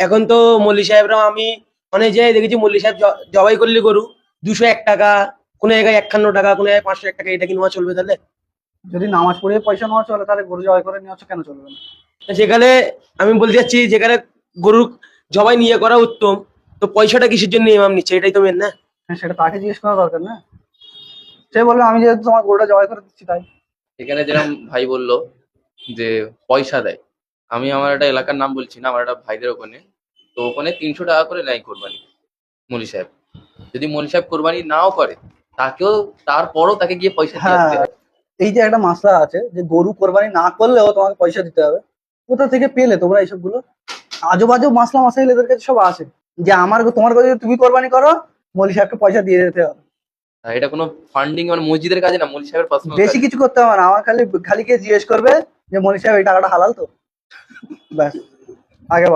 এখন তো মল্লি সাহেবরা আমি অনেক জায়গায় দেখেছি মল্লি সাহেব জবাই করলে গরু দুশো এক টাকা কোনো জায়গায় একখান্ন টাকা কোনো জায়গায় পাঁচশো এক টাকা এটা কি নেওয়া চলবে তাহলে? যদি নামাজ পড়িয়ে পয়সা নেওয়া চলে তাহলে গরু জবাই করে নেওয়া কেন চলবে না? যেখানে আমি বলতে চাচ্ছি যেখানে গরু জবাই নিয়ে করা উত্তম তো পয়সাটা কিসের জন্য ইমাম নিচ্ছে? এটাই তো মেন না? হ্যাঁ সেটা তাকে জিজ্ঞেস করা দরকার না। সে বলবে আমি যেহেতু তোমার গরুটা জবাই করে দিচ্ছি তাই। এখানে যেরকম ভাই বলল যে পয়সা দেয় আমি আমার একটা এলাকার নাম বলছি না আমার একটা ভাইদের ওখানে। তো ওখানে তিনশো টাকা করে নেয় কোরবানি মলি সাহেব। যদি মলি সাহেব কোরবানি নাও করে তাকেও তারপরও তাকে গিয়ে পয়সা হ্যাঁ এই যে একটা মাসলা আছে যে গরু কোরবানি না করলেও তোমাকে পয়সা দিতে হবে কোথা থেকে পেলে তোমরা এইসবগুলো আজো বাজো মাসলা মাসাইল এদের কাছে সব আছে যে আমার তোমার কাছে তুমি কোরবানি করো মলি সাহেবকে পয়সা দিয়ে দিতে হবে। এটা কোনো ফান্ডিং মানে মসজিদের কাজে না মলি সাহেবের বেশি কিছু করতে হবে না আমার খালি খালি কে জিজ্ঞেস করবে যে মলি সাহেব এই টাকাটা হালাল তো? ব্যাস আগে বল